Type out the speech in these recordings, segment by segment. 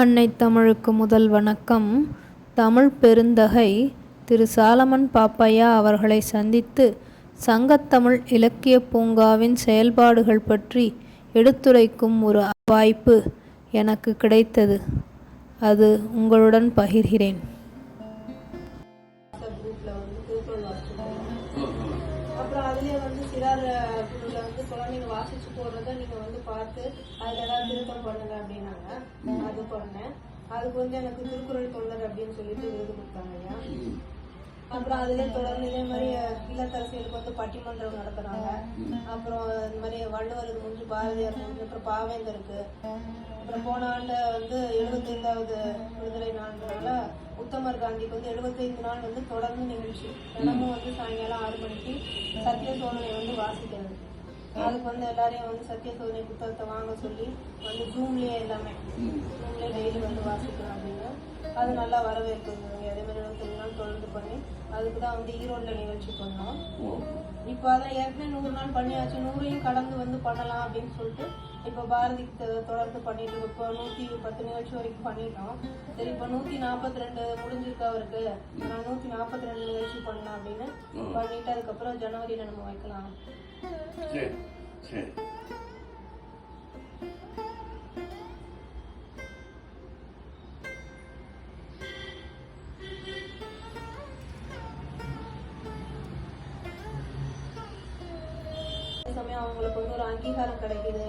அன்னை தமிழுக்கு முதல் வணக்கம். தமிழ் பெருந்தகை திரு சாலமன் பாப்பையா அவர்களை சந்தித்து சங்கத்தமிழ் இலக்கிய பூங்காவின் செயல்பாடுகள் பற்றி எடுத்துரைக்கும் ஒரு வாய்ப்பு எனக்கு கிடைத்தது. அது உங்களுடன் பகிர்கிறேன். அப்புறம் அதுலயே வந்து சிறார் குழுல வந்து குழந்தைங்க வாசிச்சு போடுறத நீங்க வந்து பார்த்து அதுல ஏதாவது திருத்தம் பண்ணுங்க அப்படின்னாங்க. அது பண்ணேன். அதுக்கு வந்து எனக்கு திருக்குறள் தொண்டர் அப்படின்னு சொல்லிட்டு விருது கொடுத்தாங்க ஐயா. அப்புறம் அதுலயே தொடர்ந்து இதே மாதிரி இல்லத்தரசிகளுக்கு வந்து பட்டிமன்றம் நடத்துறாங்க. அப்புறம் இந்த மாதிரி வள்ளுவர் முடிஞ்சு பாரதியார் முடிஞ்சு அப்புறம் பாவேந்தருக்கு. அப்புறம் போன ஆண்டு வந்து எழுபத்தைந்தாவது விடுதலை நாள்னால உத்தமர் காந்திக்கு வந்து எழுபத்தைந்து நாள் வந்து தொடர்ந்து நிகழ்ச்சி. தினமும் வந்து சாயங்காலம் ஆறு மணிக்கு சத்திய சோதனை வந்து வாசிக்கிறது. அதுக்கு வந்து எல்லாரையும் வந்து சத்திய சோதனை புத்தகத்தை வாங்க சொல்லி வந்து ஜூம்லயே எல்லாமே. ஜூம்லயே டெய்லி வந்து வாசிக்கணும் அப்படின்னு. அது நல்லா வரவேற்கு அதே மாதிரி இருபத்தஞ்சு நாள் தொடர்ந்து பண்ணி அதுக்கு தான் வந்து ஈரோட்ல நிகழ்ச்சி பண்ணோம் இப்போ அதான் ஏற்கனவே நூறு நாள் பண்ணியாச்சு. நூறையும் கடந்து வந்து பண்ணலாம் அப்படின்னு சொல்லிட்டு இப்போ பாரதி தொடர்ந்து பண்ணிட்டு இருக்கோம். இப்போ நூத்தி பத்து நிகழ்ச்சி வரைக்கும் பண்ணிட்டோம். சரி இப்போ நூத்தி நாற்பத்தி ரெண்டு முடிஞ்சிருக்கு அவருக்கு. நான் நூத்தி நாற்பத்தி ரெண்டு நிகழ்ச்சி பண்ணலாம் அப்படின்னு பண்ணிட்டு அதுக்கப்புறம் ஜனவரியில நம்ம வைக்கலாம். சரி சரி. அதே சமயம் அவங்களுக்கு வந்து ஒரு அங்கீகாரம் கிடைக்குது.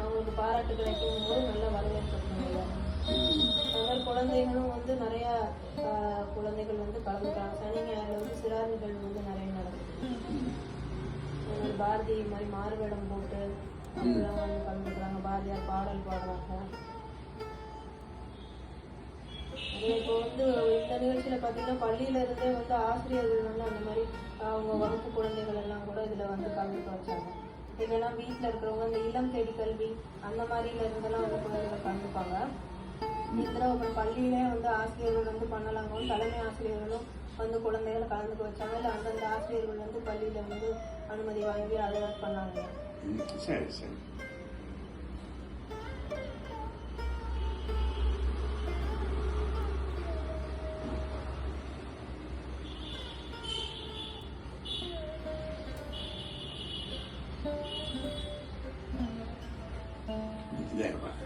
அவங்களுக்கு பாராட்டு கிடைக்கும் போது நல்ல வரவேற்பு பண்ணுவாங்க அது மாதிரி குழந்தைகளும் வந்து நிறைய குழந்தைகள் வந்து கலந்துக்கிறாங்க. சனி ஞாயிறுல வந்து சிறார் நிகழ்வு வந்து நிறைய நடக்குது. பாரதி மாதிரி மாறுவேடம் போட்டு அப்படிலாம் வந்து கலந்துக்கிறாங்க. பாரதியார் பாடல் பாடுறாங்க அதே இப்போ வந்து இந்த நிகழ்ச்சியில பாத்தீங்கன்னா பள்ளியில இருந்தே வந்து ஆசிரியர்கள் வந்து அந்த மாதிரி அவங்க வகுப்பு குழந்தைகள் எல்லாம் கூட இதுல வந்து கலந்துக்க வச்சாங்க. இல்லைன்னா வீட்டில் இருக்கிறவங்க இந்த இளம் தேடி கல்வி அந்த மாதிரில இருந்தெல்லாம் வந்து குழந்தைகள் கலந்துப்பாங்க. இந்த பள்ளியிலே வந்து ஆசிரியர்கள் வந்து பண்ணலாங்க தலைமை ஆசிரியர்களும் வந்து குழந்தைகளை கலந்துக்க வச்சாங்க. இல்லை அந்தந்த ஆசிரியர்கள் வந்து பள்ளியில வந்து அனுமதி வாங்கி அதை பண்ணாங்க. சரி சரி. there.